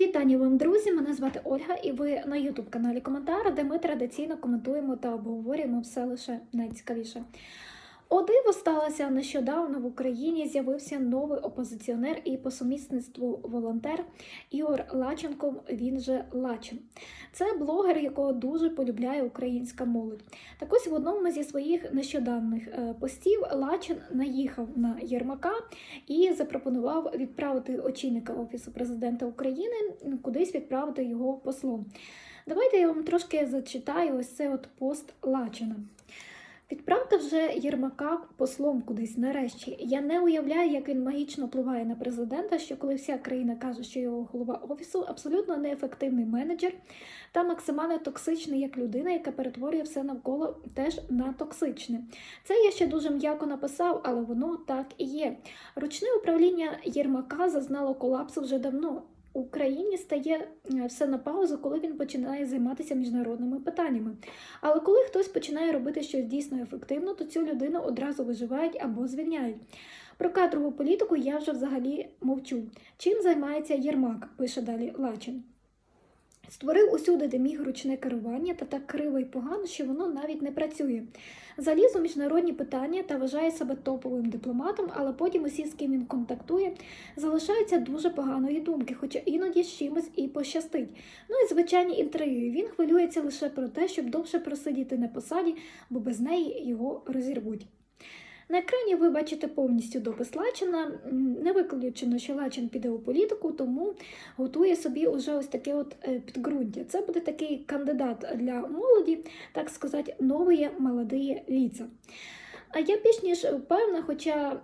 Вітання вам, друзі! Мене звати Ольга, і ви на youtube каналі Коментар, де ми традиційно коментуємо та обговорюємо все лише найцікавіше. О диво сталося нещодавно в Україні. З'явився новий опозиціонер і по сумісництву волонтер Ігор Лаченко. Він же Лачин. Це блогер, якого дуже полюбляє українська молодь. Так ось в одному зі своїх нещодавних е, постів Лачин наїхав на Єрмака і запропонував відправити очільника Офісу президента України кудись відправити його послом. Давайте я вам трошки зачитаю ось цей от пост Лачина. Відправте вже Єрмака послом кудись нарешті. Я не уявляю, як він магічно впливає на президента, що коли вся країна каже, що його голова офісу абсолютно неефективний менеджер та максимально токсичний як людина, яка перетворює все навколо теж на токсичне. Це я ще дуже м'яко написав, але воно так і є. Ручне управління Єрмака зазнало колапсу вже давно. Україні стає е, все на паузу, коли він починає займатися міжнародними питаннями. Але коли хтось починає робити щось дійсно ефективно, то цю людину одразу виживають або звільняють. Про кадрову політику я вже взагалі мовчу. Чим займається Єрмак, пише далі Лачин. Створив усюди, де міг ручне керування, та так криво й погано, що воно навіть не працює. Заліз у міжнародні питання та вважає себе топовим дипломатом, але потім усі, з ким він контактує, залишаються дуже поганої думки, хоча іноді з чимось і пощастить. Ну і звичайні інтриги. Він хвилюється лише про те, щоб довше просидіти на посаді, бо без неї його розірвуть. На екрані ви бачите повністю допис Лачина. Не виключено, що Лачин піде у політику, тому готує собі уже ось таке от е, підґрунтя. Це буде такий кандидат для молоді, так сказати, нові молоді ліца. А я більш ніж певна, хоча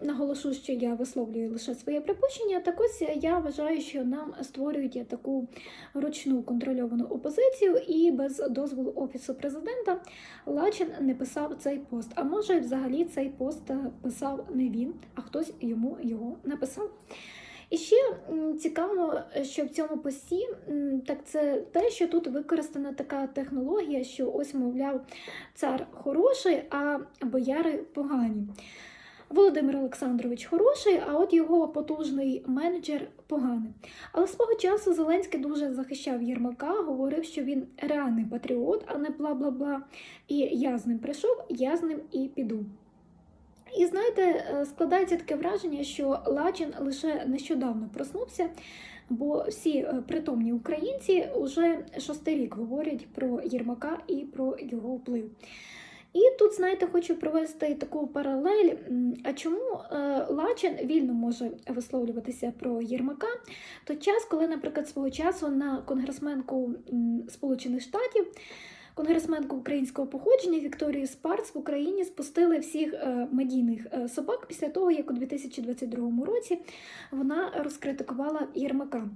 наголошу, що я висловлюю лише своє припущення, так ось я вважаю, що нам створюють таку ручну контрольовану опозицію, і без дозволу офісу президента Лачин не писав цей пост. А може, взагалі цей пост е, писав не він, а хтось йому його написав. І ще цікаво, що в цьому пості так це те, що тут використана така технологія, що ось, мовляв, цар хороший, а бояри погані. Володимир Олександрович хороший, а от його потужний менеджер поганий. Але свого часу Зеленський дуже захищав Єрмака, говорив, що він реальний патріот, а не бла-бла-бла. І я з ним прийшов, я з ним і піду. І знаєте, е, складається таке враження, що Лачин лише нещодавно проснувся, бо всі е, притомні українці вже шостий рік говорять про Єрмака і про його вплив. І тут, знаєте, хочу провести таку паралель. А чому е, Лачин вільно може висловлюватися про Єрмака? Той час, коли, наприклад, свого часу на конгресменку Сполучених Штатів конгресменку українського походження Вікторію Спарц в Україні спустили всіх е, медійних е, собак після того, як у 2022 році вона розкритикувала Єрмака.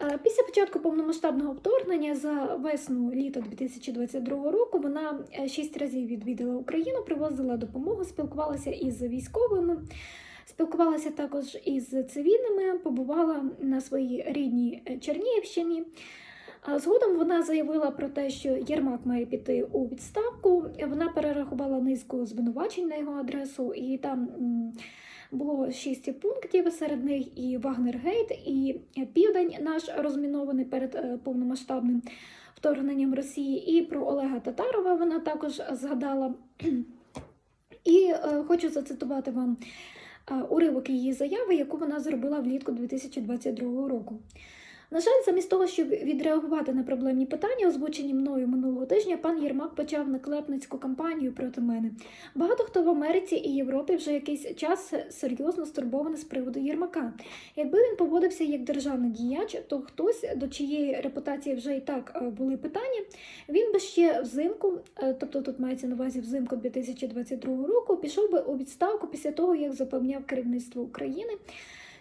Е, Після початку повномасштабного вторгнення за весну літо 2022 року вона шість разів відвідала Україну, привозила допомогу, спілкувалася із військовими. Спілкувалася також із цивільними, побувала на своїй рідній Чернігівщині. А Згодом вона заявила про те, що Єрмак має піти у відставку. Вона перерахувала низку звинувачень на його адресу, і там було шість пунктів. Серед них і Вагнергейт, і Південь наш розмінований перед е, повномасштабним вторгненням Росії. І про Олега Татарова вона також згадала. І е, хочу зацитувати вам е, уривок її заяви, яку вона зробила влітку 2022 року. На жаль, замість того, щоб відреагувати на проблемні питання, озвучені мною минулого тижня, пан Єрмак почав наклепницьку кампанію проти мене. Багато хто в Америці і Європі вже якийсь час серйозно стурбований з приводу Єрмака. Якби він поводився як державний діяч, то хтось, до чиєї репутації вже і так е, були питання, він би ще взимку, е, тобто тут мається на увазі взимку 2022 року, пішов би у відставку після того, як запевняв керівництво України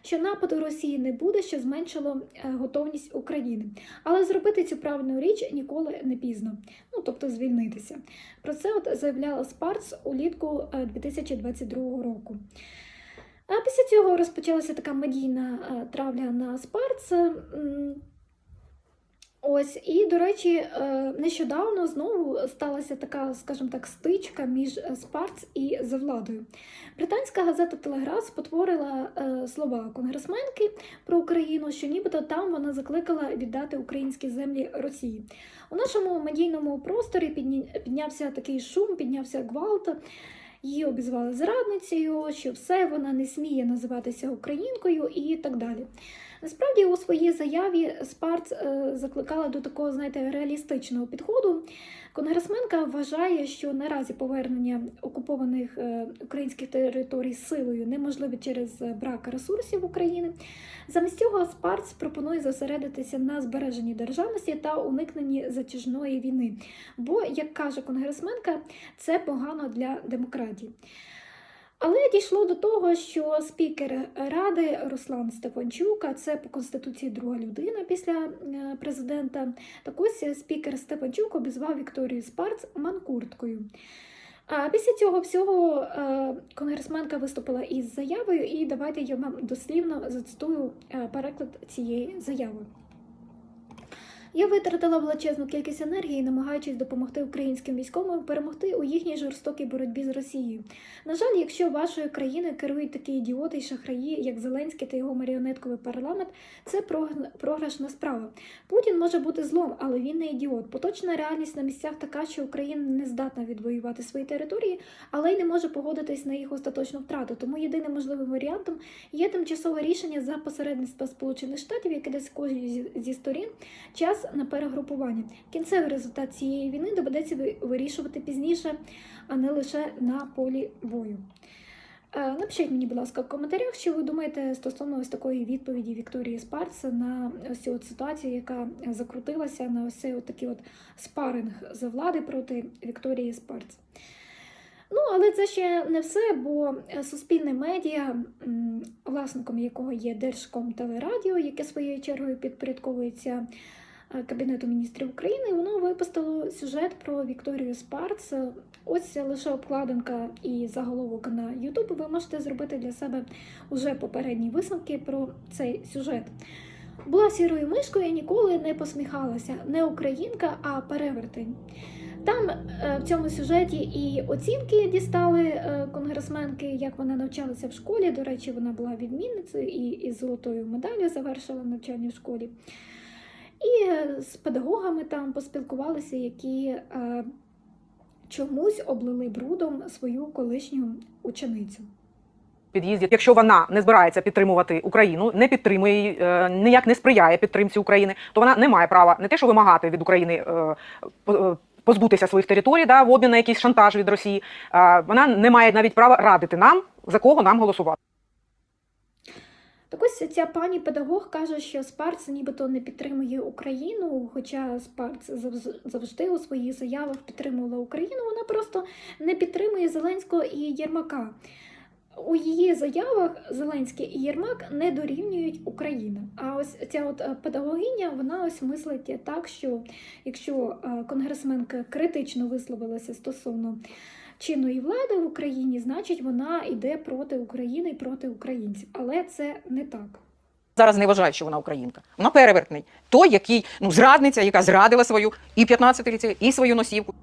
що нападу Росії не буде, що зменшило е, готовність України. Але зробити цю правильну річ ніколи не пізно, ну тобто звільнитися. Про це от заявляла Спарц улітку е, 2022 року. А після цього розпочалася така медійна е, травля на Спарц. Ось і до речі, е, нещодавно знову сталася така, скажімо так, стичка між е, Спарц і завладою. Британська газета Телеграф спотворила е, слова конгресменки про Україну, що нібито там вона закликала віддати українські землі Росії. У нашому медійному просторі піднявся такий шум, піднявся гвалт. Її обізвали зрадницею, що все вона не сміє називатися українкою і так далі. Насправді у своїй заяві Спарц е, закликала до такого, знаєте, реалістичного підходу. Конгресменка вважає, що наразі повернення окупованих е, українських територій силою неможливе через брак ресурсів України. Замість цього Спарц пропонує зосередитися на збереженні державності та уникненні затяжної війни. Бо, як каже конгресменка, це погано для демократії. Але дійшло до того, що спікер ради Руслан Стефанчук, а це по конституції друга людина після е, президента. Так ось спікер Стефанчук обізвав Вікторію Спарц манкурткою. А після цього всього е, конгресменка виступила із заявою, і давайте я вам дослівно зацитую е, переклад цієї заяви. Я витратила величезну кількість енергії, намагаючись допомогти українським військовим перемогти у їхній жорстокій боротьбі з Росією. На жаль, якщо вашою країною керують такі ідіоти й шахраї, як Зеленський та його маріонетковий парламент, це програшна справа. Путін може бути злом, але він не ідіот. Поточна реальність на місцях така, що Україна не здатна відвоювати свої території, але й не може погодитись на їх остаточну втрату. Тому єдиним можливим варіантом є тимчасове рішення за посередництва Сполучених Штатів, яке дасть кожній зі сторін час на перегрупування. Кінцевий результат цієї війни доведеться вирішувати пізніше, а не лише на полі бою. Е, Напишіть мені, будь ласка, в коментарях, що ви думаєте стосовно ось такої відповіді Вікторії Спарц на ось цю от ситуацію, яка закрутилася на ось цей от такий от спаринг за влади проти Вікторії Спарц. Ну, але це ще не все, бо суспільне медіа, власником якого є Держкомтелерадіо, яке своєю чергою підпорядковується Кабінету міністрів України, воно випустило сюжет про Вікторію Спарц. Ось лише обкладинка і заголовок на YouTube. Ви можете зробити для себе уже попередні висновки про цей сюжет. Була сірою мишкою і ніколи не посміхалася. Не українка, а перевертень. Там е, в цьому сюжеті і оцінки дістали е, конгресменки, як вона навчалася в школі. До речі, вона була відмінницею і із золотою медаллю завершила навчання в школі. І е, з педагогами там поспілкувалися, які е, чомусь облили брудом свою колишню ученицю. під'їзді, якщо вона не збирається підтримувати Україну, не підтримує її, е, ніяк не сприяє підтримці України, то вона не має права не те, що вимагати від України е, е, позбутися своїх територій, да, в обмін на якийсь шантаж від Росії. А вона не має навіть права радити нам, за кого нам голосувати. Так ось ця пані педагог каже, що Спарц нібито не підтримує Україну, хоча Спарц завжди у своїх заявах підтримувала Україну, вона просто не підтримує Зеленського і Єрмака. У її заявах Зеленський і Єрмак не дорівнюють Україну. А ось ця от е, педагогиня, вона ось мислить так, що якщо е, конгресменка критично висловилася стосовно чинної влади в Україні, значить вона йде проти України і проти українців. Але це не так. Зараз не вважають, що вона українка. Вона перевертний. Той, який ну зрадниця, яка зрадила свою і 15 ліцею, і свою носівку.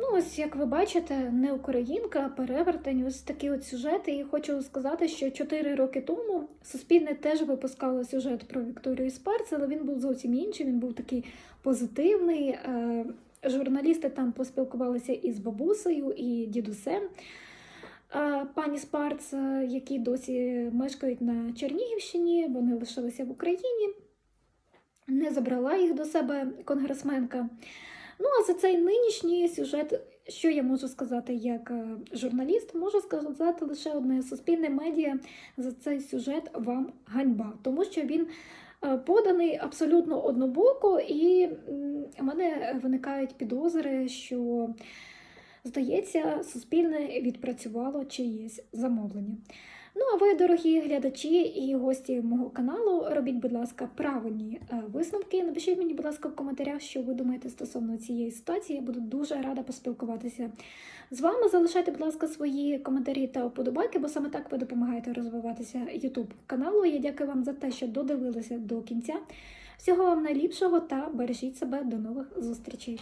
Ну, ось як ви бачите, не українка, а перевертень. Ось такі от сюжети. І хочу сказати, що 4 роки тому Суспільне теж випускало сюжет про Вікторію Спарц, але він був зовсім інший. Він був такий позитивний. Е, Журналісти там поспілкувалися із бабусею і дідусем. Е, Пані Спарц, е, які досі мешкають на Чернігівщині, вони лишилися в Україні. Не забрала їх до себе конгресменка. Ну, а за цей нинішній сюжет, що я можу сказати як е, журналіст, можу сказати лише одне суспільне медіа за цей сюжет вам ганьба, тому що він е, поданий абсолютно однобоко, і у мене виникають підозри, що, здається, суспільне відпрацювало чиєсь замовлення. Ну а ви, дорогі глядачі і гості мого каналу, робіть, будь ласка, правильні е, висновки. Напишіть мені, будь ласка, в коментарях, що ви думаєте стосовно цієї ситуації. Я буду дуже рада поспілкуватися з вами. Залишайте, будь ласка, свої коментарі та вподобайки, бо саме так ви допомагаєте розвиватися YouTube каналу. Я дякую вам за те, що додивилися до кінця. Всього вам найліпшого та бережіть себе до нових зустрічей.